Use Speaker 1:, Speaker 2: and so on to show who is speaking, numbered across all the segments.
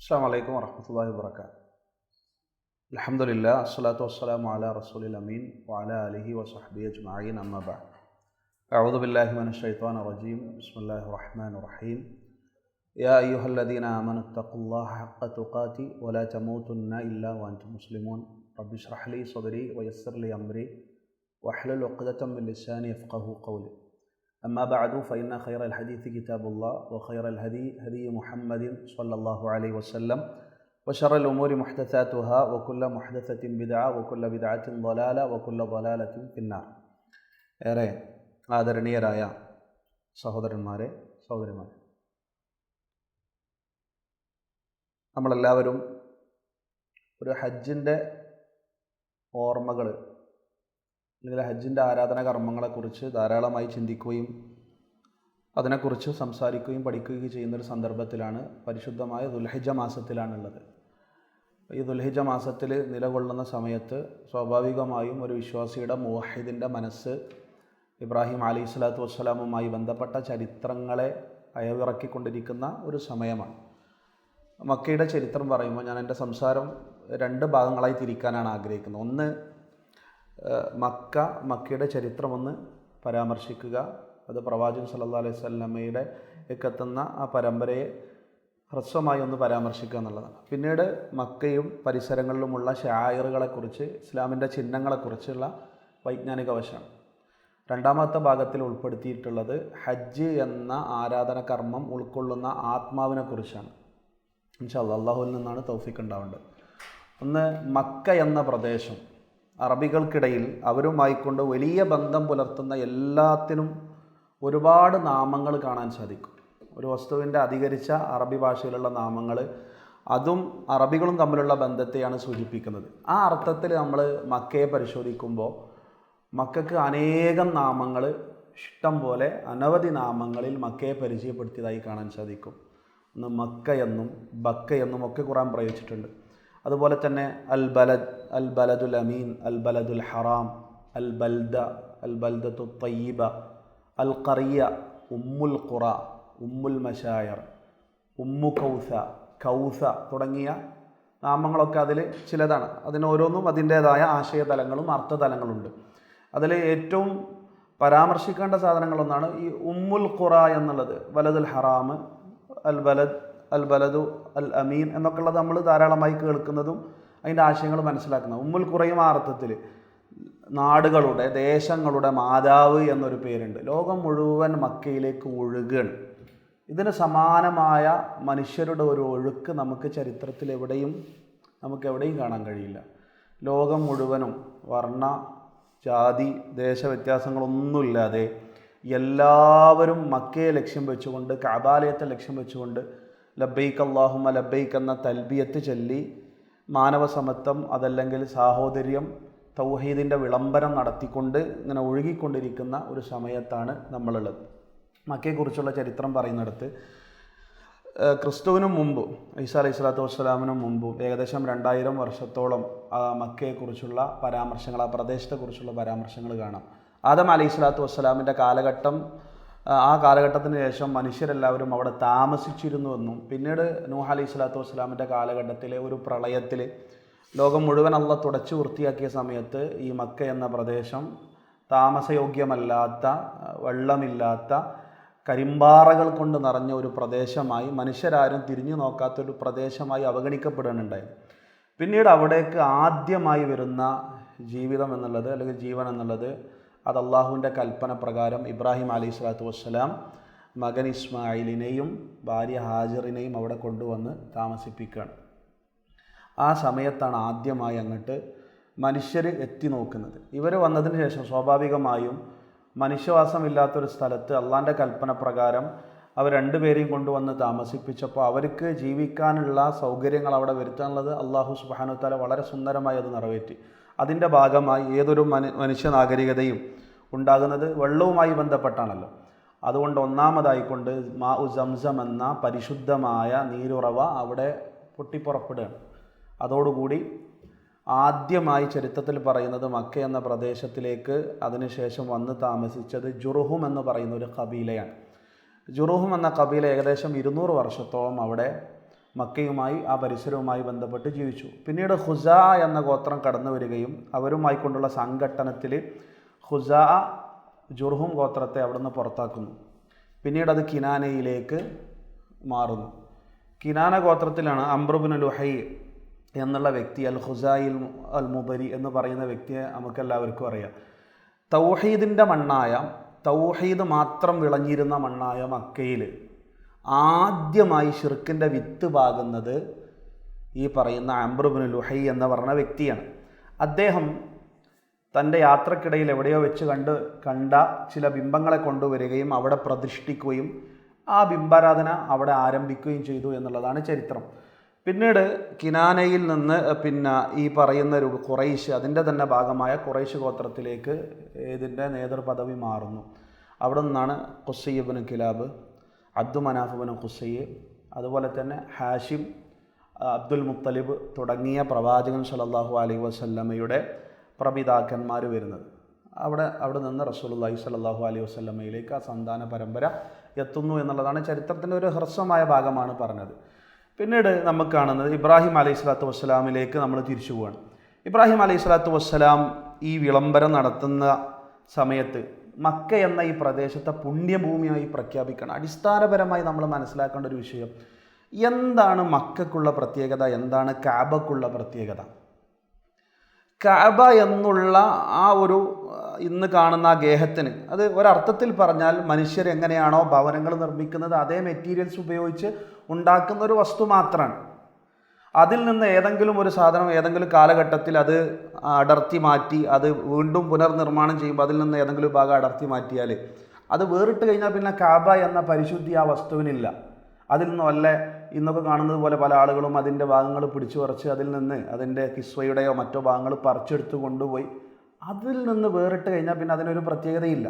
Speaker 1: السلام عليكم ورحمة الله وبركاته. الحمد لله الصلاة والسلام على رسول الأمين وعلى آله وصحبه أجمعين أما بعد. أعوذ بالله من الشيطان الرجيم. بسم الله الرحمن الرحيم. يا أيها الذين آمنوا اتقوا الله حق تقاته ولا تموتن إلا وأنتم مسلمون. رب اشرح لي صدري ويسر لي أمري واحلل عقدة من لساني يفقه قولي. أما بعد فإن خير الحديث كتاب الله وخير الهدي هدي محمد صلى الله عليه وسلم وشر الأمور محدثاتها وكل محدثة بدعة وكل بدعة ضلالة وكل ضلالة في النار ഏറെ ആദരണീയരായ സഹോദരന്മാരെ സഹോദരിമാരെ നമ്മളെല്ലാവരും ഒരു ഹജ്ജിൻ്റെ ഓർമ്മകൾ അല്ലെങ്കിൽ ഹജ്ജിന്റെ ആരാധന കർമ്മങ്ങളെക്കുറിച്ച് ധാരാളമായി ചിന്തിക്കുകയും അതിനെക്കുറിച്ച് സംസാരിക്കുകയും പഠിക്കുകയും ചെയ്യുന്നൊരു സന്ദർഭത്തിലാണ് പരിശുദ്ധമായ ദുൽഹിജ മാസത്തിലാണുള്ളത്. ഈ ദുൽഹിജ മാസത്തിൽ നിലകൊള്ളുന്ന സമയത്ത് സ്വാഭാവികമായും ഒരു വിശ്വാസിയുടെ മുവാഹിദിന്റെ മനസ്സ് ഇബ്രാഹിം അലി സ്വലാത്തു വസ്സലാമുമായി ബന്ധപ്പെട്ട ചരിത്രങ്ങളെ അയവിറക്കിക്കൊണ്ടിരിക്കുന്ന ഒരു സമയമാണ്. മക്കയുടെ ചരിത്രം പറയുമ്പോൾ ഞാൻ എന്റെ സംസാരം രണ്ട് ഭാഗങ്ങളായി തിരിക്കാനാണ് ആഗ്രഹിക്കുന്നത്. ഒന്ന് മക്ക മക്കയുടെ ചരിത്രമൊന്ന് പരാമർശിക്കുക. അത് പ്രവാചകൻ സല്ലാ അലൈഹി സ്വല്ലമ്മയുടെ എത്തുന്ന ആ പരമ്പരയെ ഹ്രസ്വമായി ഒന്ന് പരാമർശിക്കുക എന്നുള്ളതാണ്. പിന്നീട് മക്കയും പരിസരങ്ങളിലുമുള്ള ഷായറുകളെക്കുറിച്ച് ഇസ്ലാമിന്റെ ചിഹ്നങ്ങളെക്കുറിച്ചുള്ള വൈജ്ഞാനിക വശമാണ് രണ്ടാമത്തെ ഭാഗത്തിൽ ഉൾപ്പെടുത്തിയിട്ടുള്ളത് ഹജ്ജ് എന്ന ആരാധന കർമ്മം ഉൾക്കൊള്ളുന്ന ആത്മാവിനെക്കുറിച്ചാണ്. ഇൻഷാ അള്ളാഹുവിൽ നിന്നാണ് തൗഫിക്ക് ഉണ്ടാവേണ്ടത്. ഒന്ന് മക്ക എന്ന പ്രദേശം. അറബികൾക്കിടയിൽ അവരുമായി കൊണ്ട് വലിയ ബന്ധം പുലർത്തുന്ന എല്ലാത്തിനും ഒരുപാട് നാമങ്ങൾ കാണാൻ സാധിക്കും. ഒരു വസ്തുവിന്റെ അധികരിച്ച അറബി ഭാഷയിലുള്ള നാമങ്ങൾ അതും അറബികളും തമ്മിലുള്ള ബന്ധത്തെയാണ് സൂചിപ്പിക്കുന്നത്. ആ അർത്ഥത്തിൽ നമ്മൾ മക്കയെ പരിശോധിക്കുമ്പോൾ മക്കൾക്ക് അനേകം നാമങ്ങൾ ഇഷ്ടം പോലെ അനവധി നാമങ്ങളിൽ മക്കയെ പരിചയപ്പെടുത്തിയതായി കാണാൻ സാധിക്കും. ഒന്ന് മക്ക എന്നും ബക്ക എന്നും ഒക്കെ ഖുറാൻ പ്രയോഗിച്ചിട്ടുണ്ട്. അതുപോലെ തന്നെ അൽ ബലദ് അൽ ബലദുൽ അമീൻ അൽ ബലദുൽ ഹറാം അൽ ബൽദ അൽ ബൽദത്തു തയ്യബ അൽ ഖറിയ ഉമ്മുൽ ഖുറ ഉമ്മുൽ മഷായർ ഉമ്മു കൗസ കൗസ തുടങ്ങിയ നാമങ്ങളൊക്കെ അതിൽ ചിലതാണ്. അതിന് ഓരോന്നും അതിന്റേതായ ആശയതലങ്ങളും അർത്ഥതലങ്ങളുണ്ട്. അതിൽ ഏറ്റവും പരാമർശിക്കേണ്ട സാധനങ്ങളൊന്നാണ് ഈ ഉമ്മുൽ ഖുറ എന്നുള്ളത്. വലതുൽ ഹറാം അൽ ബലദ് അൽ ബലദു അൽ അമീൻ എന്നൊക്കെയുള്ളത് നമ്മൾ ധാരാളമായി കേൾക്കുന്നതും അതിന്റെ ആശയങ്ങൾ മനസ്സിലാക്കുന്നത്. ഉമ്മുൽ കുറയും ആ അർത്ഥത്തിൽ നാടുകളുടെ ദേശങ്ങളുടെ മാതാവ് എന്നൊരു പേരുണ്ട്. ലോകം മുഴുവൻ മക്കയിലേക്ക് ഒഴുകുകയാണ് ഇതിന് സമാനമായ മനുഷ്യരുടെ ഒരു ഒഴുക്ക് നമുക്ക് ചരിത്രത്തിൽ എവിടെയും നമുക്ക് എവിടെയും കാണാൻ കഴിയില്ല. ലോകം മുഴുവനും വർണ ജാതി ദേശവ്യത്യാസങ്ങളൊന്നുമില്ലാതെ എല്ലാവരും മക്കയെ ലക്ഷ്യം വെച്ചുകൊണ്ട് കാബാലയത്തെ ലക്ഷ്യം വെച്ചുകൊണ്ട് ലബൈക്ക് അള്ളാഹുമ ലബൈക്ക് എന്ന തൽബിയത്ത് ചൊല്ലി മാനവസമത്വം അതല്ലെങ്കിൽ സാഹോദര്യം തൗഹീദിന്റെ വിളംബരം നടത്തിക്കൊണ്ട് ഇങ്ങനെ ഒഴുകിക്കൊണ്ടിരിക്കുന്ന ഒരു സമയത്താണ് നമ്മളുള്ളത്. മക്കയെക്കുറിച്ചുള്ള ചരിത്രം പറയുന്നിടത്ത് ക്രിസ്തുവിനും മുമ്പ് ഈസാ അലൈഹി സ്വലാത്തു വസ്സലാമിനും മുമ്പും ഏകദേശം രണ്ടായിരം വർഷത്തോളം മക്കയെക്കുറിച്ചുള്ള പരാമർശങ്ങൾ ആ പ്രദേശത്തെക്കുറിച്ചുള്ള പരാമർശങ്ങൾ കാണാം. ആദം അലൈഹി സ്വലാത്തു വസ്സലാമിന്റെ കാലഘട്ടം ആ കാലഘട്ടത്തിന് ശേഷം മനുഷ്യരെല്ലാവരും അവിടെ താമസിച്ചിരുന്നുവെന്നും പിന്നീട് നൂഹ് അലൈഹി സ്വലാത്തു വസ്സലാമിന്റെ കാലഘട്ടത്തിലെ ഒരു പ്രളയത്തിൽ ലോകം മുഴുവൻ അള്ള തുടച്ചു വൃത്തിയാക്കിയ സമയത്ത് ഈ മക്ക എന്ന പ്രദേശം താമസയോഗ്യമല്ലാത്ത വെള്ളമില്ലാത്ത കരിമ്പാറകൾ കൊണ്ട് നിറഞ്ഞ ഒരു പ്രദേശമായി മനുഷ്യരാരും തിരിഞ്ഞു നോക്കാത്തൊരു പ്രദേശമായി അവഗണിക്കപ്പെടുന്നുണ്ടായി പിന്നീട് അവിടേക്ക് ആദ്യമായി വരുന്ന ജീവിതം എന്നുള്ളത് അല്ലെങ്കിൽ ജീവൻ എന്നുള്ളത് അത് അള്ളാഹുവിന്റെ കൽപ്പന പ്രകാരം ഇബ്രാഹിം അലി സ്വലാത്തു വസ്സലാം മകൻ ഇസ്മായിലിനെയും ഭാര്യ ഹാജറിനെയും അവിടെ കൊണ്ടുവന്ന് താമസിപ്പിക്കുകയാണ്. ആ സമയത്താണ് ആദ്യമായി അങ്ങോട്ട് മനുഷ്യർ എത്തി നോക്കുന്നത്. ഇവർ വന്നതിന് ശേഷം സ്വാഭാവികമായും മനുഷ്യവാസമില്ലാത്തൊരു സ്ഥലത്ത് അള്ളാന്റെ കൽപ്പന പ്രകാരം അവർ രണ്ടുപേരെയും കൊണ്ടുവന്ന് താമസിപ്പിച്ചപ്പോൾ അവർക്ക് ജീവിക്കാനുള്ള സൗകര്യങ്ങൾ അവിടെ വരുത്താനുള്ളത് അള്ളാഹു സുബാനുത്താല വളരെ സുന്ദരമായി അത് നിറവേറ്റി. അതിന്റെ ഭാഗമായി ഏതൊരു മനു മനുഷ്യ നാഗരികതയും ഉണ്ടാകുന്നത് വെള്ളവുമായി ബന്ധപ്പെട്ടാണല്ലോ. അതുകൊണ്ട് ഒന്നാമതായിക്കൊണ്ട് മാ ഉ സംസം എന്ന പരിശുദ്ധമായ നീരുറവ അവിടെ പൊട്ടിപ്പുറപ്പെടുകയാണ്. അതോടുകൂടി ആദ്യമായി ചരിത്രത്തിൽ പറയുന്നത് മക്ക എന്ന പ്രദേശത്തിലേക്ക് അതിനുശേഷം വന്ന് താമസിച്ചത് ജുറുഹും എന്ന് പറയുന്ന ഒരു കബീലയാണ്. ജുറുഹും എന്ന കബീല ഏകദേശം ഇരുന്നൂറ് വർഷത്തോളം അവിടെ മക്കയുമായി ആ പരിസരവുമായി ബന്ധപ്പെട്ട് ജീവിച്ചു. പിന്നീട് ഹുസ എന്ന ഗോത്രം കടന്നു വരികയും അവരുമായി കൊണ്ടുള്ള സംഘട്ടനത്തിൽ ഹുസ ജുർഹും ഗോത്രത്തെ അവിടുന്ന് പുറത്താക്കുന്നു. പിന്നീട് അത് കിനാനയിലേക്ക് മാറുന്നു. കിനാന ഗോത്രത്തിലാണ് അംബ്രുബിൻ ലുഹൈ എന്നുള്ള വ്യക്തി അൽ ഹുസായിൽ അൽ മുബരി എന്ന് പറയുന്ന വ്യക്തിയെ നമുക്കെല്ലാവർക്കും അറിയാം. തൗഹീദിന്റെ മണ്ണായ തൗഹീദ് മാത്രം വിളഞ്ഞിരുന്ന മണ്ണായ മക്കയിൽ ആദ്യമായി ഷിർക്കിന്റെ വിത്ത് പാകുന്നത് ഈ പറയുന്ന അംബ്രുബിൻ ലുഹൈ എന്ന് പറഞ്ഞ വ്യക്തിയാണ്. അദ്ദേഹം തന്റെ യാത്രക്കിടയിൽ എവിടെയോ വെച്ച് കണ്ട് കണ്ട ചില ബിംബങ്ങളെ കൊണ്ടുവരികയും അവിടെ പ്രതിഷ്ഠിക്കുകയും ആ ബിംബാരാധന അവിടെ ആരംഭിക്കുകയും ചെയ്തു എന്നുള്ളതാണ് ചരിത്രം. പിന്നീട് കിനാനയിൽ നിന്ന് പിന്നെ ഈ പറയുന്ന ഒരു കുറൈശ് അതിന്റെ തന്നെ ഭാഗമായ കുറൈശ് ഗോത്രത്തിലേക്ക് ഇതിന്റെ നേതൃപദവി മാറുന്നു. അവിടെ നിന്നാണ് ഖുസയ്യബിന് കിലാബ് അബ്ദു മനാഫുബിന് ഖുസയ്യ് അതുപോലെ തന്നെ ഹാഷിം അബ്ദുൽ മുത്തലിബ് തുടങ്ങിയ പ്രവാചകൻ സലല്ലാഹു അലൈഹി വസല്ലമയുടെ പ്രപിതാക്കന്മാർ വരുന്നത്. അവിടെ അവിടെ നിന്ന് റസൂലുള്ളാഹി സലാഹു അലൈഹി വസ്ലമയിലേക്ക് ആ സന്താന പരമ്പര എത്തുന്നു എന്നുള്ളതാണ് ചരിത്രത്തിന്റെ ഒരു ഹ്രസ്വമായ ഭാഗമാണ് പറഞ്ഞത്. പിന്നീട് നമുക്ക് കാണുന്നത് ഇബ്രാഹിം അലൈഹി സ്വലാത്തു വസ്സലാമിലേക്ക് നമ്മൾ തിരിച്ചു പോവാണ്. ഇബ്രാഹിം അലൈഹി സ്വലാത്തു വസ്സലാം ഈ വിളംബരം നടത്തുന്ന സമയത്ത് മക്ക എന്ന ഈ പ്രദേശത്തെ പുണ്യഭൂമിയായി പ്രഖ്യാപിക്കണം. അടിസ്ഥാനപരമായി നമ്മൾ മനസ്സിലാക്കേണ്ട ഒരു വിഷയം എന്താണ് മക്കക്കുള്ള പ്രത്യേകത എന്താണ് കാബക്കുള്ള പ്രത്യേകത? കാബ എന്നുള്ള ആ ഒരു ഇന്ന് കാണുന്ന ആ ഗേഹത്തിന് അത് ഒരർത്ഥത്തിൽ പറഞ്ഞാൽ മനുഷ്യർ എങ്ങനെയാണോ ഭവനങ്ങൾ നിർമ്മിക്കുന്നത് അതേ മെറ്റീരിയൽസ് ഉപയോഗിച്ച് ഉണ്ടാക്കുന്ന ഒരു വസ്തു മാത്രമാണ്. അതിൽ നിന്ന് ഏതെങ്കിലും ഒരു സാധനം ഏതെങ്കിലും കാലഘട്ടത്തിൽ അത് അടർത്തി മാറ്റി അത് വീണ്ടും പുനർനിർമ്മാണം ചെയ്യുമ്പോൾ അതിൽ നിന്ന് ഏതെങ്കിലും ഭാഗം അടർത്തി മാറ്റിയാൽ അത് വേറിട്ട് കഴിഞ്ഞാൽ പിന്നെ കാബ എന്ന പരിശുദ്ധി ആ വസ്തുവിനില്ല. അതിൽ നിന്ന് വല്ല ഇന്നൊക്കെ കാണുന്നത് പോലെ പല ആളുകളും അതിന്റെ ഭാഗങ്ങൾ പിടിച്ചു പറിച്ച് അതിൽ നിന്ന് അതിന്റെ കിസ്വയുടെയോ മറ്റോ ഭാഗങ്ങൾ പറിച്ചെടുത്ത് കൊണ്ടുപോയി. അതിൽ നിന്ന് വേറിട്ട് കഴിഞ്ഞാൽ പിന്നെ അതിനൊരു പ്രത്യേകതയില്ല.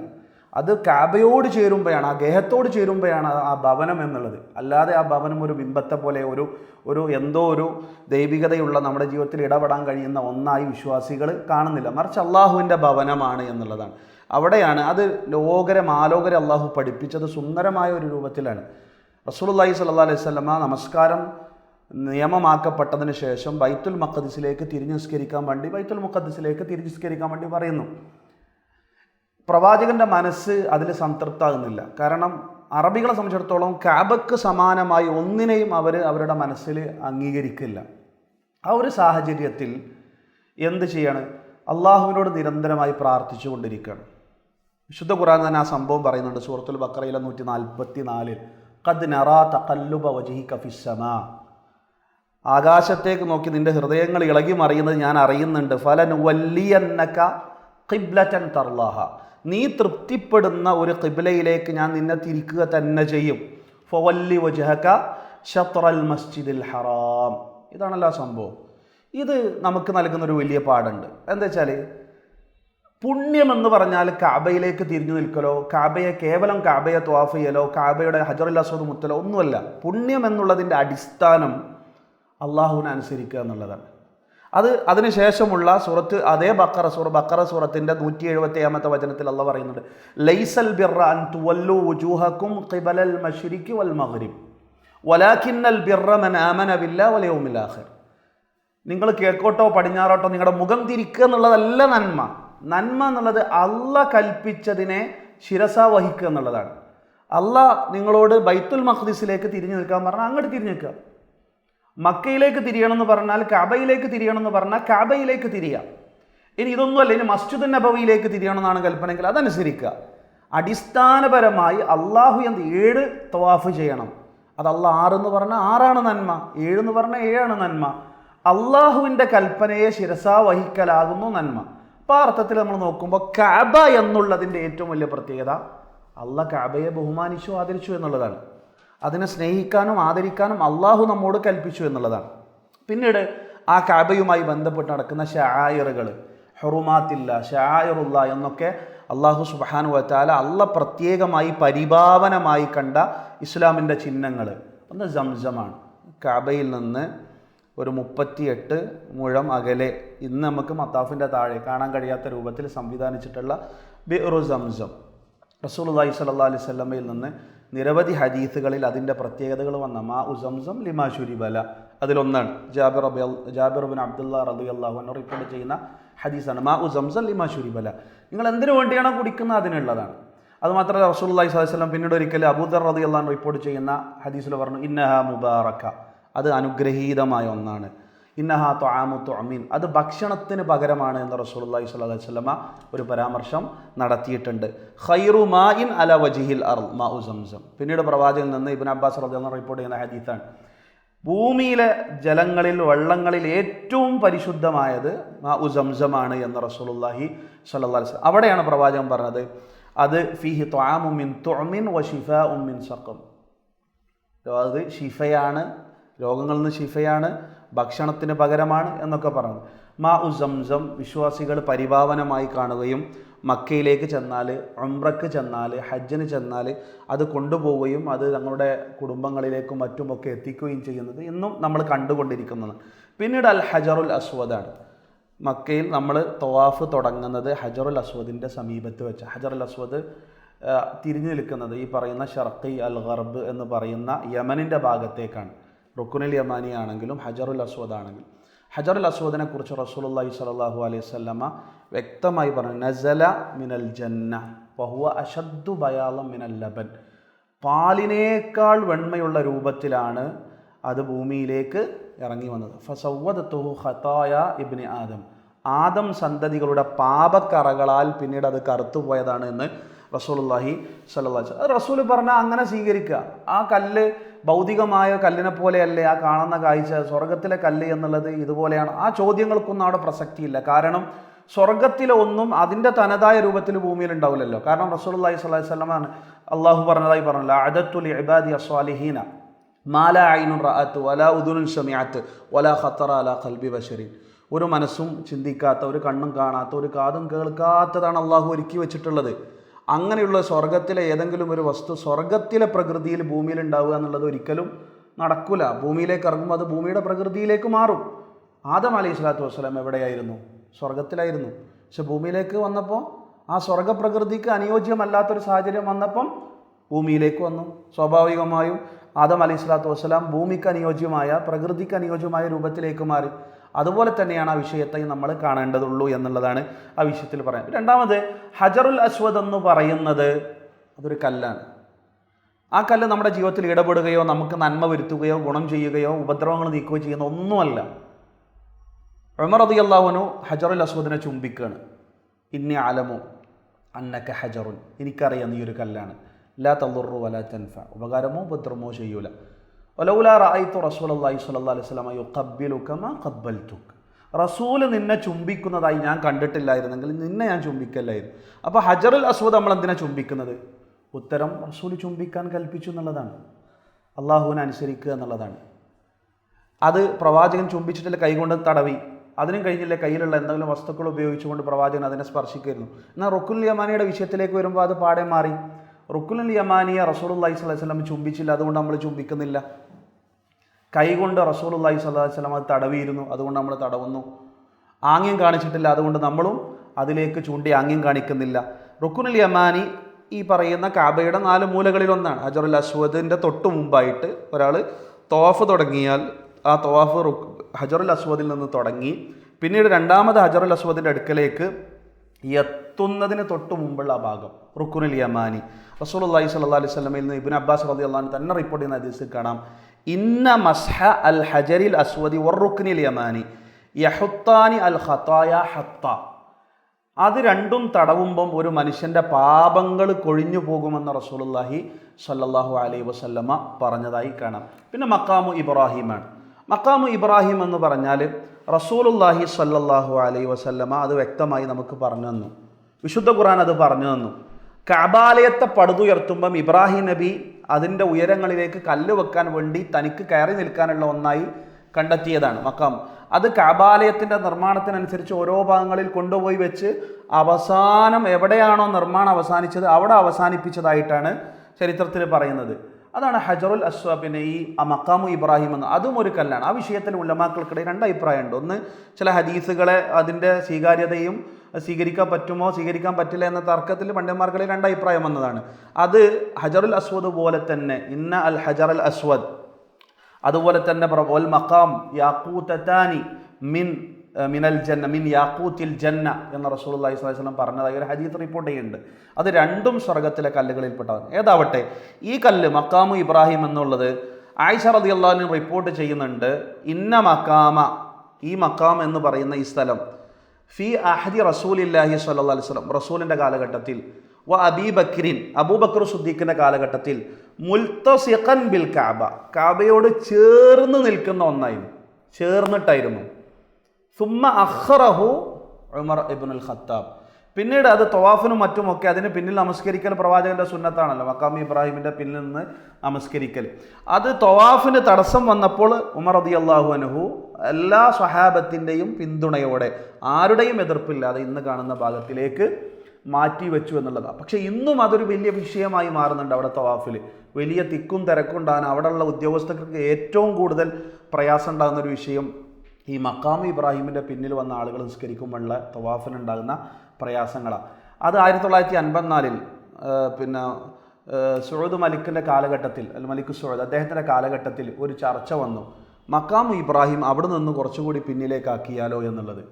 Speaker 1: അത് കാബയോട് ചേരുമ്പോഴാണ് ആ ഗേഹത്തോട് ചേരുമ്പോഴാണ് ആ ഭവനം എന്നുള്ളത്. അല്ലാതെ ആ ഭവനം ഒരു ബിംബത്തെ പോലെ ഒരു ഒരു എന്തോ ഒരു ദൈവികതയുള്ള നമ്മുടെ ജീവിതത്തിൽ ഇടപെടാൻ കഴിയുന്ന ഒന്നായി വിശ്വാസികൾ കാണുന്നില്ല. മറിച്ച് അള്ളാഹുവിന്റെ ഭവനമാണ് എന്നുള്ളതാണ്. അവിടെയാണ് അത് ലോകരെ ആലോകരം അള്ളാഹു പഠിപ്പിച്ചത് സുന്ദരമായ ഒരു രൂപത്തിലാണ്. റസൂലുള്ളാഹി സ്വല്ലല്ലാഹി അലൈഹി സ്വലമ നമസ്കാരം നിയമമാക്കപ്പെട്ടതിന് ശേഷം ബൈത്തുൽ മഖദ്സിലേക്ക് തിരിഞ്ഞു നിസ്കരിക്കാൻ വേണ്ടി ബൈത്തുൽ മുഖദ്സിലേക്ക് തിരിഞ്ഞു നിസ്കരിക്കാൻ വേണ്ടി പറയുന്നു. പ്രവാചകന്റെ മനസ്സ് അതിൽ സംതൃപ്താകുന്നില്ല. കാരണം അറബികളെ സംബന്ധിച്ചിടത്തോളം കാബക്ക് സമാനമായി ഒന്നിനെയും അവർ അവരുടെ മനസ്സിൽ അംഗീകരിക്കില്ല. ആ ഒരു സാഹചര്യത്തിൽ എന്ത് ചെയ്യാണ്? അള്ളാഹുവിനോട് നിരന്തരമായി പ്രാർത്ഥിച്ചു കൊണ്ടിരിക്കുകയാണ്. വിശുദ്ധ ഖുറാൻ തന്നെ ആ സംഭവം പറയുന്നുണ്ട്. സൂറത്തുൽ ബക്കറയിലെ നൂറ്റി നാൽപ്പത്തി നാലിൽ കദ് നറാ തഖല്ലുബ വജഹിക കഫിസമ ആകാശത്തേക്ക് നോക്കി നിന്റെ ഹൃദയങ്ങൾ ഇളകി മറിയുന്നത് ഞാൻ അറിയുന്നുണ്ട്. ഫലൻ വല്ലിയന്നക്ക കിബ്ലറ്റൻ തർലാഹ നീ തൃപ്തിപ്പെടുന്ന ഒരു കിബിലയിലേക്ക് ഞാൻ നിന്നെ തിരിക്കുക തന്നെ ചെയ്യും. ഫവല്ലി വജഹക ഷത്രൽ മസ്ജിദിൽ ഹറാം. ഇതാണല്ലോ സംഭവം. ഇത് നമുക്ക് നൽകുന്നൊരു വലിയ പാടുണ്ട് എന്താ വെച്ചാൽ പുണ്യം എന്ന് പറഞ്ഞാൽ കാബയിലേക്ക് തിരിഞ്ഞു നിൽക്കലോ കാബയെ കേവലം കാബയെ ത്വാഫ് ചെയ്യലോ കാബയുടെ ഹജറുൽ അസ്വദ് മുത്തലോ ഒന്നുമല്ല. പുണ്യം എന്നുള്ളതിന്റെ അടിസ്ഥാനം അള്ളാഹുവിനെ അനുസരിക്കുക എന്നുള്ളതാണ്. അത് അതിനുശേഷമുള്ള സൂറത്ത് അതേ ബക്കറ സൂറ ബക്കറ സൂറത്തിന്റെ നൂറ്റി എഴുപത്തി ഏഴാമത്തെ വചനത്തിൽ അല്ല പറയുന്നുണ്ട് ലൈസൽ ബിറ അൻ തുവല്ലു ഖിബലൽ മഷ്രിഖി വൽ മഗ്രിബ് വലാഖിന്നൽ ബിർറ മൻ ആമന നിങ്ങൾ കിഴക്കോട്ടോ പടിഞ്ഞാറോട്ടോ നിങ്ങളുടെ മുഖം തിരിക്കുക എന്നുള്ളതല്ല നന്മ. നന്മ എന്നുള്ളത് അല്ല കൽപ്പിച്ചതിനെ ശിരസ വഹിക്കുക എന്നുള്ളതാണ്. അല്ല നിങ്ങളോട് ബൈത്തുൽ മഖ്ദിസിലേക്ക് തിരിഞ്ഞു നിൽക്കാൻ പറഞ്ഞാൽ അങ്ങോട്ട് തിരിഞ്ഞു നിൽക്കുക. മക്കയിലേക്ക് തിരിയണം എന്ന് പറഞ്ഞാൽ കാബയിലേക്ക് തിരിയണമെന്ന് പറഞ്ഞാൽ കാബയിലേക്ക് തിരിയാം. ഇനി ഇതൊന്നുമല്ല ഇനി മസ്ജിദ് നബവിയിലേക്ക് തിരിയണമെന്നാണ് കൽപ്പനയെങ്കിൽ അതനുസരിക്കുക അടിസ്ഥാനപരമായി അള്ളാഹു എന്ത് ഏഴ് തവാഫ് ചെയ്യണം. അത് അള്ളാഹ് ആറെന്ന് പറഞ്ഞാൽ ആറാണ് നന്മ ഏഴെന്ന് പറഞ്ഞാൽ ഏഴാണ് നന്മ. അള്ളാഹുവിന്റെ കൽപ്പനയെ ശിരസാ വഹിക്കലാകുന്നു നന്മ. അപ്പോൾ ആ അർത്ഥത്തിൽ നമ്മൾ നോക്കുമ്പോൾ കാബ എന്നുള്ളതിന്റെ ഏറ്റവും വലിയ പ്രത്യേകത അള്ളാഹ് കാബയെ ബഹുമാനിച്ചു ആദരിച്ചു എന്നുള്ളതാണ്. അതിനെ സ്നേഹിക്കാനും ആദരിക്കാനും അള്ളാഹു നമ്മോട് കൽപ്പിച്ചു എന്നുള്ളതാണ്. പിന്നീട് ആ കാബയുമായി ബന്ധപ്പെട്ട് നടക്കുന്ന ഷായറുകൾ ഹെറുമാത്തില്ല ഷായറുള്ള എന്നൊക്കെ അള്ളാഹു സുബാനു വച്ചാല അള്ള പ്രത്യേകമായി പരിഭാവനമായി കണ്ട ഇസ്ലാമിന്റെ ചിഹ്നങ്ങൾ. ഒന്ന് ജംസമാണ് കാബയിൽ നിന്ന് ഒരു മുപ്പത്തിയെട്ട് മുഴം അകലെ ഇന്ന് നമുക്ക് മത്താഫിന്റെ താഴെ കാണാൻ കഴിയാത്ത രൂപത്തിൽ സംവിധാനിച്ചിട്ടുള്ള ബിറു സംസം. റസൂലുള്ളാഹി സ്വല്ലല്ലാഹി അലൈഹി അലൈവല്ലമയിൽ നിന്ന് നിരവധി ഹദീസുകളിൽ അതിന്റെ പ്രത്യേകതകൾ വന്ന മാ ഉസംസം ലിമാ ശുരിബല. അതിലൊന്നാണ് ജാബിർ റബി ജാബിർ ബിൻ അബ്ദുള്ള റബി അള്ളാഹു റിപ്പോർട്ട് ചെയ്യുന്ന ഹദീസാണ്. മാ ഉസംസം ലിമാ ശുരിബല. നിങ്ങൾ എന്തിനു വേണ്ടിയാണോ കുടിക്കുന്നത്? അതിനുള്ളതാണ്. അത് മാത്രമല്ല റസൂല്ലി സ്വലം പിന്നീട് ഒരിക്കൽ അബൂദർ റതി അള്ളഹാൻ റിപ്പോർട്ട് ചെയ്യുന്ന ഹദീസിൽ പറഞ്ഞു ഇന്നഹ മുബാറക്ക. അത് അനുഗ്രഹീതമായ ഒന്നാണ്. ഇന്നഹ ത്വാമു ത്വമീൻ അത് ഭക്ഷണത്തിന് പകരമാണ് എന്ന് റസൂലുള്ളാഹി സ്വല്ലല്ലാഹി അലൈഹി വസല്ലമ ഒരു പരാമർശം നടത്തിയിട്ടുണ്ട്. ഖൈറു മാ ഇൻ അല വജിഹിൽ അർ മാ സംസം. പിന്നീട് പ്രവാചകൻ നിന്ന് ഇബ്നു അബ്ബാസ് റളിയല്ലാഹു റിപ്പോർട്ട് ചെയ്യുന്ന ഹദീസാണ്. ഭൂമിയിലെ ജലങ്ങളിൽ വള്ളങ്ങളിൽ ഏറ്റവും പരിശുദ്ധമായത് മാ സംസമാണ് എന്ന് റസൂലുള്ളാഹി സ്വല്ലല്ലാഹി അലൈഹി അവിടെയാണ് പ്രവാചകൻ പറഞ്ഞത് അത് ഫിഹി ത്വാമു മിൻ തുഅമിൻ വ ഷിഫാ മിൻ സഖം. അത് ഷിഫയാണ് രോഗങ്ങളിൽ നിന്ന് ഷിഫയാണ് ഭക്ഷണത്തിന് പകരമാണ് എന്നൊക്കെ പറഞ്ഞു മാ ഉ സംസം വിശ്വാസികൾ പരിഭാവനമായി കാണുകയും മക്കയിലേക്ക് ചെന്നാൽ ഉംറക്ക് ചെന്നാൽ ഹജ്ജിന് ചെന്നാൽ അത് കൊണ്ടുപോവുകയും അത് തങ്ങളുടെ കുടുംബങ്ങളിലേക്കും മറ്റുമൊക്കെ എത്തിക്കുകയും ചെയ്യുന്നത് ഇന്നും നമ്മൾ കണ്ടുകൊണ്ടിരിക്കുന്നത്. പിന്നീട് അൽ ഹജറുൽ അസ്വദാണ് മക്കയിൽ നമ്മൾ തവാഫ് തുടങ്ങുന്നത് ഹജറുൽ അസ്വദിന്റെ സമീപത്ത് വെച്ച്. ഹജറുൽ അസ്വദ് തിരിഞ്ഞു നിൽക്കുന്നത് ഈ പറയുന്ന ഷർഖി അൽ ഗർബ് എന്ന് പറയുന്ന യമനിന്റെ ഭാഗത്തേക്കാണ്. റുക്കുനുൽ യമാനി ആണെങ്കിലും ഹജറുൽ അസ്വദ് ആണെങ്കിലും. ഹജറുൽ അസ്വദിനെ കുറിച്ച് റസൂലുള്ളാഹി സ്വല്ലല്ലാഹു അലൈഹി വസല്ലമ വ്യക്തമായി പറഞ്ഞു നസല മിനൽ ജന്ന വഹുവ അശദ്ദു ബയാളം മിനൽ ലബൻ. പാലിനേക്കാൾ വെണ്മയുള്ള രൂപത്തിലാണ് അത് ഭൂമിയിലേക്ക് ഇറങ്ങി വന്നത്. ഫസവദതു ഖതായ ഇബ്നി ആദം. ആദം സന്തതികളുടെ പാപക്കറകളാൽ പിന്നീട് അത് കറുത്തുപോയതാണ് എന്ന് റസൂലുള്ളാഹി അലൈഹി വസല്ലം. റസൂൽ പറഞ്ഞാൽ അങ്ങനെ സ്വീകരിക്കുക. ആ കല്ല് ഭൗതികമായ കല്ലിനെ പോലെയല്ലേ ആ കാണുന്ന കാഴ്ച? സ്വർഗത്തിലെ കല്ല് എന്നുള്ളത് ഇതുപോലെയാണ്. ആ ചോദ്യങ്ങൾക്കൊന്നും അവിടെ പ്രസക്തിയില്ല. കാരണം സ്വർഗത്തിലെ ഒന്നും അതിന്റെ തനതായ രൂപത്തിൽ ഭൂമിയിൽ ഉണ്ടാവില്ലല്ലോ. കാരണം റസൂലുള്ളാഹി സ്വല്ലല്ലാഹി അലൈഹി വസല്ലമാണ് അള്ളാഹു പറഞ്ഞതായി പറഞ്ഞല്ലോ അദത്തുൽ ഇബാദി അസ്വാലിഹീന മാല ഐനുൻ റഅത്ത് വല ഉദുനുൻ ഷമിയാത്ത് വല ഖത്തറ അല ഖൽബി ബഷരീൻ ഒരു മനസ്സും ചിന്തിക്കാത്ത ഒരു കണ്ണും കാണാത്ത ഒരു കാതും കേൾക്കാത്തതാണ് അള്ളാഹു ഒരുക്കി വെച്ചിട്ടുള്ളത്. അങ്ങനെയുള്ള സ്വർഗത്തിലെ ഏതെങ്കിലും ഒരു വസ്തു സ്വർഗത്തിലെ പ്രകൃതിയിൽ ഭൂമിയിൽ ഉണ്ടാവുക എന്നുള്ളത് ഒരിക്കലും നടക്കില്ല ഭൂമിയിലേക്ക് ഇറങ്ങുമ്പോൾ അത് ഭൂമിയുടെ പ്രകൃതിയിലേക്ക് മാറും. ആദം അലൈഹി സ്വലാത്തു വസ്സലാം എവിടെയായിരുന്നു? സ്വർഗത്തിലായിരുന്നു. പക്ഷെ ഭൂമിയിലേക്ക് വന്നപ്പോൾ ആ സ്വർഗപ്രകൃതിക്ക് അനുയോജ്യമല്ലാത്തൊരു സാഹചര്യം വന്നപ്പം ഭൂമിയിലേക്ക് വന്നു. സ്വാഭാവികമായും ആദം അലൈഹി സ്വലാത്തു വസ്സലാം ഭൂമിക്ക് അനുയോജ്യമായ പ്രകൃതിക്ക് അനുയോജ്യമായ രൂപത്തിലേക്ക് മാറി. അതുപോലെ തന്നെയാണ് ആ വിഷയത്തെ നമ്മൾ കാണേണ്ടതുള്ളൂ എന്നുള്ളതാണ് ആ വിഷയത്തിൽ പറയാൻ. രണ്ടാമത് ഹജറുൽ അസ്വദ് എന്ന് പറയുന്നത് അതൊരു കല്ലാണ്. ആ കല്ല് നമ്മുടെ ജീവിതത്തിൽ ഇടപെടുകയോ നമുക്ക് നന്മ വരുത്തുകയോ ഗുണം ചെയ്യുകയോ ഉപദ്രവങ്ങൾ നീക്കുകയോ ചെയ്യുന്ന ഒന്നുമല്ല. ഉമർ അതി അള്ളാഹുനു ഹജറുൽ അസ്വദിനെ ചുംബിക്കുകയാണ് ഇന്നി ആലമോ അന്നക്ക ഹജറുൻ. എനിക്കറിയാം നീ ഒരു കല്ലാണ്. ലാ തള്ളുറു വല തൻഫ. ഉപകാരമോ ഉപദ്രവമോ ചെയ്യൂല. ഒലൗല റായിത്തു അള്ളാഹി സ്വല്ലാ അലൈഹി സ്വലാമ യു കബ്ബിലുക്കമ കബ്ബൽത്തുക്ക് റസൂൽ നിന്നെ ചുംബിക്കുന്നതായി ഞാൻ കണ്ടിട്ടില്ലായിരുന്നെങ്കിൽ നിന്നെ ഞാൻ ചുംബിക്കല്ലായിരുന്നു. അപ്പോൾ ഹജറുൽ അസ്വദ് നമ്മൾ എന്തിനാ ചുംബിക്കുന്നത്? ഉത്തരം റസൂൽ ചുംബിക്കാൻ കൽപ്പിച്ചു എന്നുള്ളതാണ്. അള്ളാഹുവിനെ അനുസരിക്കുക എന്നുള്ളതാണ്. അത് പ്രവാചകൻ ചുംബിച്ചിട്ടില്ല കൈകൊണ്ട് തടവി. അതിനും കഴിഞ്ഞില്ല കയ്യിലുള്ള എന്തെങ്കിലും വസ്തുക്കൾ ഉപയോഗിച്ചുകൊണ്ട് പ്രവാചകൻ അതിനെ സ്പർശിക്കുമായിരുന്നു എന്നാൽ റുക്കുൽ യമാനിയുടെ വിഷയത്തിലേക്ക് വരുമ്പോൾ അത് പാടെ മാറി. റുക്കുൽ യമാനിയെ റസൂൽ അള്ളഹി സ്വലം ചുംബിച്ചില്ല അതുകൊണ്ട് നമ്മൾ ചുംബിക്കുന്നില്ല. കൈകൊണ്ട് റസൂലുള്ളാഹി അള്ളഹി സ്വലാഹി സ്വലം അത് തടവിയിരുന്നു അതുകൊണ്ട് നമ്മൾ തടവുന്നു. ആംഗ്യം കാണിച്ചിട്ടില്ല അതുകൊണ്ട് നമ്മളും അതിലേക്ക് ചൂണ്ടി ആംഗ്യം കാണിക്കുന്നില്ല. റുക്കുനുൽ യമാനി ഈ പറയുന്ന കാബയുടെ നാല് മൂലകളിലൊന്നാണ് അജറുൽ അസ്വദിന്റെ തൊട്ട് മുമ്പായിട്ട് ഒരാൾ തോഫ് തുടങ്ങിയാൽ ആ തോഫ് റുക്ക് ഹജറുൽ അസ്വദിൽ നിന്ന് തുടങ്ങി. പിന്നീട് രണ്ടാമത് ഹജറുൽ അസ്വദിന്റെ അടുക്കലേക്ക് എത്തുന്നതിന് തൊട്ട് മുമ്പുള്ള ആ ഭാഗം റുക്കുനുൽ യമാനി. റസൂൽ അള്ളഹി സ്വല്ലാ അലൈഹി നിന്ന് ഇബിൻ അബ്ബാസ് റതി അള്ളഹാൻ തന്നെ റിപ്പോർട്ട് ചെയ്യുന്ന ഹദീസിൽ കാണാം. ഇന്ന മസ്ഹ അൽ ഹജരിൽ അസ്വദി വറുക്കുനിൽ യമാനി യഹുത്താനി അൽ ഹത്തായ ഹത്ത. അത് രണ്ടും തടവുമ്പം ഒരു മനുഷ്യന്റെ പാപങ്ങൾ കൊഴിഞ്ഞു പോകുമെന്ന് റസൂലുള്ളാഹി സല്ലല്ലാഹു അലൈഹി വസല്ലമ പറഞ്ഞതായി കാണാം. പിന്നെ മക്കാമു ഇബ്രാഹിമാണ്. മക്കാമു ഇബ്രാഹിം എന്ന് പറഞ്ഞാൽ റസൂലുള്ളാഹി സല്ലല്ലാഹു അലൈഹി വസല്ലമ അത് വ്യക്തമായി നമുക്ക് പറഞ്ഞു തന്നു. വിശുദ്ധ ഖുർആൻ അത് പറഞ്ഞു തന്നു. കബാലയത്തെ പടുതുയർത്തുമ്പം ഇബ്രാഹിം നബി അതിന്റെ ഉയരങ്ങളിലേക്ക് കല്ല് വെക്കാൻ വേണ്ടി തനിക്ക് കയറി നിൽക്കാനുള്ള ഒന്നായി കണ്ടെത്തിയതാണ് മക്കാം. അത് കബാലയത്തിന്റെ നിർമ്മാണത്തിനനുസരിച്ച് ഓരോ ഭാഗങ്ങളിൽ കൊണ്ടുപോയി വെച്ച് അവസാനം എവിടെയാണോ നിർമ്മാണം അവസാനിച്ചത് അവിടെ അവസാനിപ്പിച്ചതായിട്ടാണ് ചരിത്രത്തിൽ പറയുന്നത്. അതാണ് ഹജറുൽ അസ്വ പിന്നെ ഈ മക്കാമു ഇബ്രാഹിം എന്ന് അതും ഒരു കല്ലാണ്. ആ വിഷയത്തിൽ ഉലമാക്കൾക്കിടയിൽ രണ്ട് അഭിപ്രായമുണ്ട് ഒന്ന് ചില ഹദീസുകളെ അതിന്റെ സ്വീകാര്യതയും സ്വീകരിക്കാൻ പറ്റുമോ സ്വീകരിക്കാൻ പറ്റില്ല എന്ന തർക്കത്തിൽ പണ്ഡിതന്മാർക്കിടയിൽ രണ്ട് അഭിപ്രായം വന്നതാണ്. അത് ഹജറുൽ അസ്വദ് പോലെ തന്നെ ഇന്ന അൽ ഹജർ അൽ അസ്വദ് അതുപോലെ തന്നെ പ്രബോൽ മക്കാം യാക്കൂത്തത്താനി മിൻ മിനൽ ജന്ന മിൻ യാക്കൂത്തിൽ ജന്ന എന്ന റസൂൽ അള്ളഹി സ്വലം പറഞ്ഞതായി ഒരു ഹദീത്ത് റിപ്പോർട്ട് ചെയ്യുന്നുണ്ട്. അത് രണ്ടും സ്വർഗത്തിലെ കല്ലുകളിൽപ്പെട്ടതാണ്. ഏതാവട്ടെ ഈ കല്ല് മക്കാമു ഇബ്രാഹിം എന്നുള്ളത് ആയിഷ റതി അള്ളാഹിനും റിപ്പോർട്ട് ചെയ്യുന്നുണ്ട് ഇന്ന മക്കാമ ഈ മക്കാം എന്ന് പറയുന്ന ഈ സ്ഥലം ഫി അഹദി റസൂലില്ലാഹി സ്വല്ലല്ലാഹി അലിസ്ലം റസൂലിന്റെ കാലഘട്ടത്തിൽ. വ അബീ ബക്രിൻ അബൂബക്കർ സുദ്ദീഖിന്റെ കാലഘട്ടത്തിൽ. മുൽത്തസിഖൻ ബിൽ കാബ കാബയോട് ചേർന്ന് നിൽക്കുന്ന ഒന്നായിരുന്നു. ചേർന്നിട്ടായിരുന്നു. സുമ്മ അഹ്റഹു ഉമർ ഇബുൽ ഖത്താബ്. പിന്നീട് അത് തൊവാഫിനും മറ്റുമൊക്കെ അതിന് പിന്നിൽ നമസ്കരിക്കൽ പ്രവാചകന്റെ സുന്നത്താണല്ലോ. മക്കാം ഇബ്രാഹിമിന്റെ പിന്നിൽ നിന്ന് നമസ്കരിക്കൽ. അത് തൊവാഫിന് തടസ്സം വന്നപ്പോൾ ഉമർ അതി അള്ളാഹു അനുഹു എല്ലാ സ്വഹാബത്തിന്റെയും പിന്തുണയോടെ ആരുടെയും എതിർപ്പില്ലാതെ ഇന്ന് കാണുന്ന ഭാഗത്തിലേക്ക് മാറ്റി വെച്ചു എന്നുള്ളതാണ് പക്ഷേ ഇന്നും അതൊരു വലിയ വിഷയമായി മാറുന്നുണ്ട് അവിടെ തവാഫിൽ വലിയ തിക്കും തിരക്കും ഉണ്ടാകാൻ അവിടെയുള്ള ഉദ്യോഗസ്ഥർക്ക് ഏറ്റവും കൂടുതൽ പ്രയാസം ഉണ്ടാകുന്ന ഒരു വിഷയം ഈ മക്കാം ഇബ്രാഹിമിന്റെ പിന്നിൽ വന്ന ആളുകൾ നിസ്കരിക്കുമ്പോഴുള്ള തവാഫിനുണ്ടാകുന്ന പ്രയാസങ്ങളാണ്. അത് ആയിരത്തി തൊള്ളായിരത്തി അൻപത്തിനാലിൽ പിന്നെ സുഹദ് മലിക്കിന്റെ കാലഘട്ടത്തിൽ അൽ മലിക് സുഹൃദ് അദ്ദേഹത്തിന്റെ കാലഘട്ടത്തിൽ ഒരു ചർച്ച വന്നു. മക്കാം ഇബ്രാഹിം അവിടെ നിന്ന് കുറച്ചുകൂടി പിന്നിലേക്കാക്കിയാലോ എന്നുള്ളത്.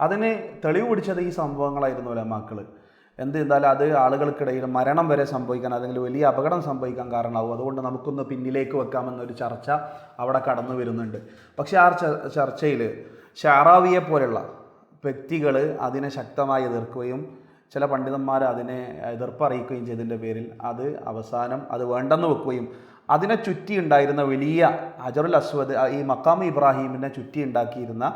Speaker 1: അതിന് തെളിവ് പിടിച്ചത് ഈ സംഭവങ്ങളായിരുന്നു അല്ല മക്കൾ എന്ത് ചെയ്താലും അത് ആളുകൾക്കിടയിൽ മരണം വരെ സംഭവിക്കാൻ അല്ലെങ്കിൽ വലിയ അപകടം സംഭവിക്കാൻ കാരണമാവും. അതുകൊണ്ട് നമുക്കൊന്ന് പിന്നിലേക്ക് വെക്കാമെന്നൊരു ചർച്ച അവിടെ കടന്നു വരുന്നുണ്ട്. പക്ഷേ ആ ചർച്ചയിൽ ഷാറാവിയെ പോലെയുള്ള വ്യക്തികൾ അതിനെ ശക്തമായി എതിർക്കുകയും ചില പണ്ഡിതന്മാർ അതിനെ എതിർപ്പറിയിക്കുകയും ചെയ്തതിന്റെ പേരിൽ അത് അവസാനം അത് വേണ്ടെന്ന് വെക്കുകയും അതിനെ ചുറ്റി ഉണ്ടായിരുന്ന വലിയ അജറുൽ അസ്വദ് ഈ മക്കാം ഇബ്രാഹീമിനെ ചുറ്റി ഉണ്ടാക്കിയിരുന്ന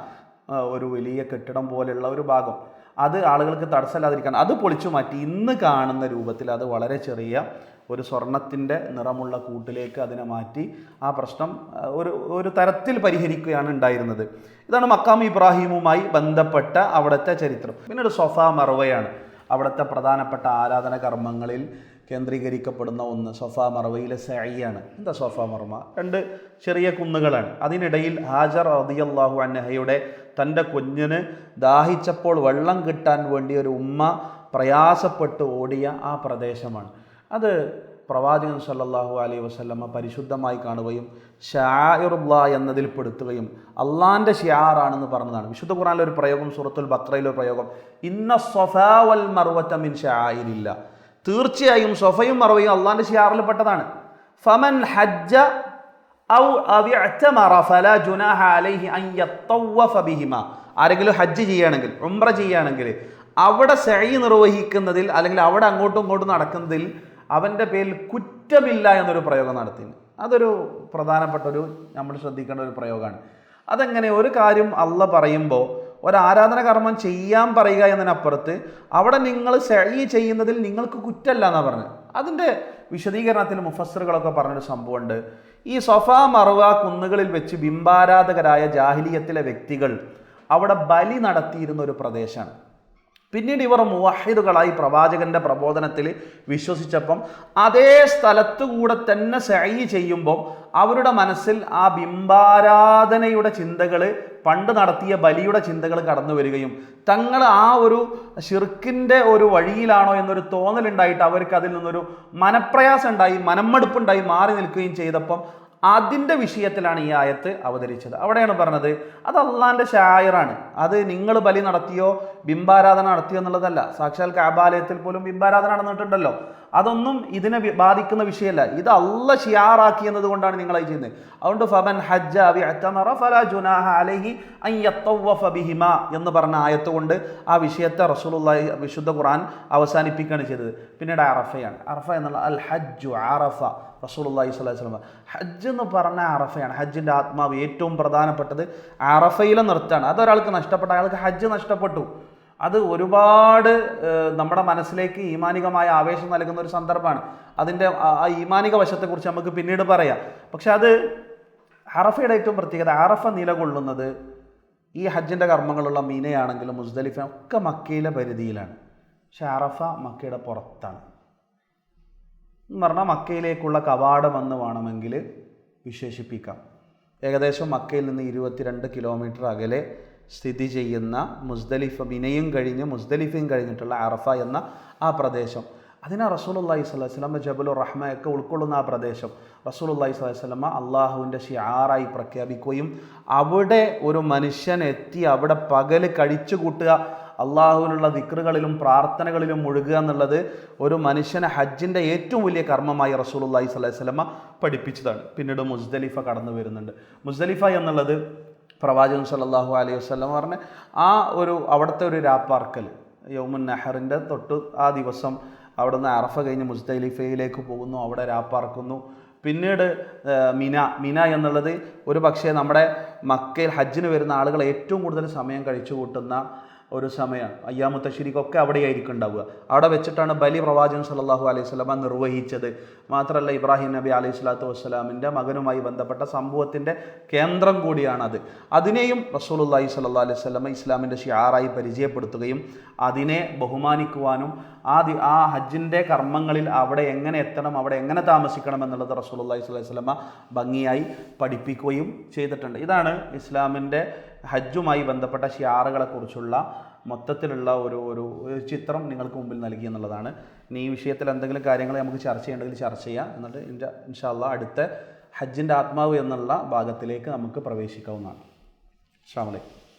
Speaker 1: ഒരു വലിയ കെട്ടിടം പോലെയുള്ള ഒരു ഭാഗം. അത് ആളുകൾക്ക് തടസ്സമില്ലാതിരിക്കാൻ അത് പൊളിച്ചു മാറ്റി. ഇന്ന് കാണുന്ന രൂപത്തിൽ അത് വളരെ ചെറിയ ഒരു സ്വർണത്തിന്റെ നിറമുള്ള കൂട്ടിലേക്ക് അതിനെ മാറ്റി ആ പ്രശ്നം ഒരു ഒരു തരത്തിൽ പരിഹരിക്കുകയാണ് ഉണ്ടായിരുന്നത്. ഇതാണ് മക്കാം ഇബ്രാഹിമുമായി ബന്ധപ്പെട്ട അവിടുത്തെ ചരിത്രം. പിന്നീട് സൊഫ മറവയാണ് അവിടുത്തെ പ്രധാനപ്പെട്ട ആരാധന കർമ്മങ്ങളിൽ കേന്ദ്രീകരിക്കപ്പെടുന്ന ഒന്ന് സൊഫ മറവയിലെ സൈയാണ് എന്താ സൊഫ മറമ രണ്ട് ചെറിയ കുന്നുകളാണ്. അതിനിടയിൽ ഹാജർ റദിയല്ലാഹു അന്നഹയുടെ തന്റെ കുഞ്ഞിന് ദാഹിച്ചപ്പോൾ വെള്ളം കിട്ടാൻ വേണ്ടി ഒരു ഉമ്മ പ്രയാസപ്പെട്ട് ഓടിയ ആ പ്രദേശമാണ്. അത് പ്രവാചകൻ സല്ലാഹു അലൈഹി വസല്ലമ പരിശുദ്ധമായി കാണുകയും ഷായുറുള്ള എന്നതിൽ പെടുത്തുകയും അള്ളാന്റെ ഷിയാറാണെന്ന് പറഞ്ഞതാണ്. വിശുദ്ധ ഖുറാനിലെ ഒരു പ്രയോഗം സൂറത്തുൽ ബക്രയിലെ പ്രയോഗം. ഇന്ന സൊഫാവൽ വൽ മറുവത്ത മിൻ ഷായിരില്ല തീർച്ചയായും സൊഫയും മറവയും അള്ളാന്റെ ഷിയാറിൽ പെട്ടതാണ്. ഫമൻ ഹജ്ജ ഔ ഫല ജുനാഹ അലൈഹി ആരെങ്കിലും ഹജ്ജ് ചെയ്യുകയാണെങ്കിൽ ഉംറ ചെയ്യുകയാണെങ്കിൽ അവിടെ സൈ നിർവഹിക്കുന്നതിൽ അല്ലെങ്കിൽ അവിടെ അങ്ങോട്ടും ഇങ്ങോട്ടും നടക്കുന്നതിൽ അവന്റെ പേരിൽ കുറ്റമില്ല എന്നൊരു പ്രയോഗം നടത്തി. അതൊരു പ്രധാനപ്പെട്ട ഒരു നമ്മൾ ശ്രദ്ധിക്കേണ്ട ഒരു പ്രയോഗമാണ്. അതെങ്ങനെ ഒരു കാര്യം അല്ല പറയുമ്പോൾ ഒരു ആരാധന കർമ്മം ചെയ്യാൻ പറയുക എന്നതിനപ്പുറത്ത് അവിടെ നിങ്ങൾ സഴി ചെയ്യുന്നതിൽ നിങ്ങൾക്ക് കുറ്റല്ല എന്നാണ് പറഞ്ഞത്. അതിന്റെ വിശദീകരണത്തിൽ മുഫസറുകളൊക്കെ പറഞ്ഞൊരു സംഭവമുണ്ട്. ഈ സൊഫ മറുവ കുന്നുകളിൽ വെച്ച് ബിംബാരാധകരായ ജാഹിലിയത്തിലെ വ്യക്തികൾ അവിടെ ബലി നടത്തിയിരുന്ന ഒരു പ്രദേശമാണ്. പിന്നീട് ഇവർ മുവാഹിദുകളായി പ്രവാചകന്റെ പ്രബോധനത്തിൽ വിശ്വസിച്ചപ്പം അതേ സ്ഥലത്തുകൂടെ തന്നെ സൈ ചെയ്യുമ്പോൾ അവരുടെ മനസ്സിൽ ആ ബിംബാരാധനയുടെ ചിന്തകൾ പണ്ട് നടത്തിയ ബലിയുടെ ചിന്തകൾ കടന്നു വരികയും തങ്ങൾ ആ ഒരു ഷിർക്കിന്റെ ഒരു വഴിയിലാണോ എന്നൊരു തോന്നലുണ്ടായിട്ട് അവർക്ക് അതിൽ നിന്നൊരു മനപ്രയാസം ഉണ്ടായി മനമ്മടുപ്പുണ്ടായി മാറി നിൽക്കുകയും ചെയ്തപ്പം അതിന്റെ വിഷയത്തിലാണ് ഈ ആയത്ത് അവതരിച്ചത്. അവിടെയാണ് പറഞ്ഞത് അത് അള്ളാന്റെ ഷായറാണ്. അത് നിങ്ങൾ ബലി നടത്തിയോ ബിംബാരാധന നടത്തിയോ എന്നുള്ളതല്ല. സാക്ഷാൽ കാബാലയത്തിൽ പോലും ബിംബാരാധന നടന്നിട്ടുണ്ടല്ലോ. അതൊന്നും ഇതിനെ ബാധിക്കുന്ന വിഷയമല്ല. ഇത് അല്ല ഷിയാറാക്കി എന്നതുകൊണ്ടാണ് നിങ്ങൾ അത് ചെയ്യുന്നത്. അതുകൊണ്ട് ഫബൻ ഹജ്ജ അലൈഹി എന്ന് പറഞ്ഞ ആയത്ത് കൊണ്ട് ആ വിഷയത്തെ റസൂലുള്ളാഹി വിശുദ്ധ ഖുർആൻ അവസാനിപ്പിക്കുകയാണ് ചെയ്തത്. പിന്നീട് അറഫയാണ്. അറഫ എന്നുള്ള അൽ ഹജ്ജു അറഫ. റസൂലുള്ളാഹി അലൈഹി വസല്ലം ഹജ്ജ് എന്ന് പറഞ്ഞ അറഫയാണ്. ഹജ്ജിന്റെ ആത്മാവ് ഏറ്റവും പ്രധാനപ്പെട്ടത് അറഫയിലെ നിർത്താണ് അതൊരാൾക്ക് നഷ്ടപ്പെട്ട അയാൾക്ക് ഹജ്ജ് നഷ്ടപ്പെട്ടു. അത് ഒരുപാട് നമ്മുടെ മനസ്സിലേക്ക് ഈമാനികമായ ആവേശം നൽകുന്ന ഒരു സന്ദർഭമാണ്. അതിന്റെ ആ ഈമാനിക വശത്തെക്കുറിച്ച് നമുക്ക് പിന്നീട് പറയാം. പക്ഷെ അത് അറഫയുടെ ഏറ്റവും പ്രത്യേകത അറഫ നിലകൊള്ളുന്നത് ഈ ഹജ്ജിന്റെ കർമ്മങ്ങളുള്ള മീനയാണെങ്കിലും മുസ്ദലിഫ ഒക്കെ മക്കയിലെ പരിധിയിലാണ്. പക്ഷെ അറഫ മക്കയുടെ പുറത്താണ്. എന്ന് പറഞ്ഞാൽ മക്കയിലേക്കുള്ള കവാടം എന്ന് വേണമെങ്കിൽ വിശേഷിപ്പിക്കാം. ഏകദേശം മക്കയിൽ നിന്ന് ഇരുപത്തിരണ്ട് കിലോമീറ്റർ അകലെ സ്ഥിതി ചെയ്യുന്ന മുസ്ദലിഫ ബിനയും കഴിഞ്ഞ് മുസ്ദലിഫയും കഴിഞ്ഞിട്ടുള്ള അറഫ എന്ന ആ പ്രദേശം. അതിനാ റസൂലുള്ളാഹി സ്വല്ലല്ലാഹി അലൈഹി വസല്ലം ജബലുർ റഹ്മയൊക്കെ ഉൾക്കൊള്ളുന്ന ആ പ്രദേശം. റസൂലുള്ളാഹി സ്വല്ലല്ലാഹി അലൈഹി വസല്ലം അള്ളാഹുവിന്റെ ഷിയാറായി പ്രഖ്യാപിക്കുകയും അവിടെ ഒരു മനുഷ്യൻ എത്തി അവിടെ പകൽ കഴിച്ചു കൂട്ടുക അള്ളാഹുവിനുള്ള ദിക്റുകളിലും പ്രാർത്ഥനകളിലും മുഴുകുക എന്നുള്ളത് ഒരു മനുഷ്യനെ ഹജ്ജിന്റെ ഏറ്റവും വലിയ കർമ്മമായി റസൂലുള്ളാഹി സ്വല്ലല്ലാഹി അലൈഹി വസല്ലം പഠിപ്പിച്ചതാണ്. പിന്നീട് മുസ്ദലിഫ കടന്നു വരുന്നുണ്ട്. മുസ്ദലിഫ എന്നുള്ളത് പ്രവാചകൻ സല്ലാഹു അലൈഹി വസല്ലം പറഞ്ഞ ആ ഒരു അവിടുത്തെ ഒരു രാപ്പാർക്കൽ യൗമുൻ നെഹറിന്റെ തൊട്ട് ആ ദിവസം അവിടെ നിന്ന് അറഫ കഴിഞ്ഞ് മുസ്ദലിഫയിലേക്ക് പോകുന്നു അവിടെ രാപ്പാർക്കുന്നു. പിന്നീട് മിന മിന എന്നുള്ളത് ഒരു പക്ഷേ നമ്മുടെ മക്കയിൽ ഹജ്ജിന് വരുന്ന ആളുകൾ ഏറ്റവും കൂടുതൽ സമയം കഴിച്ചു കൂട്ടുന്ന ഒരു സമയമാണ് അയ്യാമു തഷരീഖൊക്കെ അവിടെയായിരിക്കും ഉണ്ടാവുക. അവിടെ വെച്ചിട്ടാണ് ബലി പ്രവാചകൻ സല്ലല്ലാഹു അലൈഹി സ്വലമ നിർവഹിച്ചത്. മാത്രമല്ല ഇബ്രാഹിം നബി അലൈഹി സ്വലാത്തു വസ്സലാമിന്റെ മകനുമായി ബന്ധപ്പെട്ട സംഭവത്തിന്റെ കേന്ദ്രം കൂടിയാണത്. അതിനെയും റസൂലുള്ളാഹി സല്ലാ അലൈഹി സ്വലമ ഇസ്ലാമിന്റെ ഷിയാറായി പരിചയപ്പെടുത്തുകയും അതിനെ ബഹുമാനിക്കുവാനും ആ ആ ഹജ്ജിന്റെ കർമ്മങ്ങളിൽ അവിടെ എങ്ങനെ എത്തണം അവിടെ എങ്ങനെ താമസിക്കണം എന്നുള്ളത് റസൂലുള്ളാഹി സ്വലൈഹി വസല്ലമ ഭംഗിയായി പഠിപ്പിക്കുകയും ചെയ്തിട്ടുണ്ട്. ഇതാണ് ഇസ്ലാമിന്റെ ഹജ്ജുമായി ബന്ധപ്പെട്ട ഷിയാറുകളെക്കുറിച്ചുള്ള മൊത്തത്തിലുള്ള ഒരു ഒരു ചിത്രം നിങ്ങൾക്ക് മുമ്പിൽ നൽകി എന്നുള്ളതാണ്. ഇനി ഈ വിഷയത്തിൽ എന്തെങ്കിലും കാര്യങ്ങൾ നമുക്ക് ചർച്ച ചെയ്യേണ്ടെങ്കിൽ ചർച്ച ചെയ്യാം. എന്നിട്ട് ഇൻഷാ ഇൻഷാല്ല അടുത്ത ഹജ്ജിന്റെ ആത്മാവ് എന്നുള്ള ഭാഗത്തിലേക്ക് നമുക്ക് പ്രവേശിക്കാവുന്നതാണ്. അസ്സാം വലൈക്കും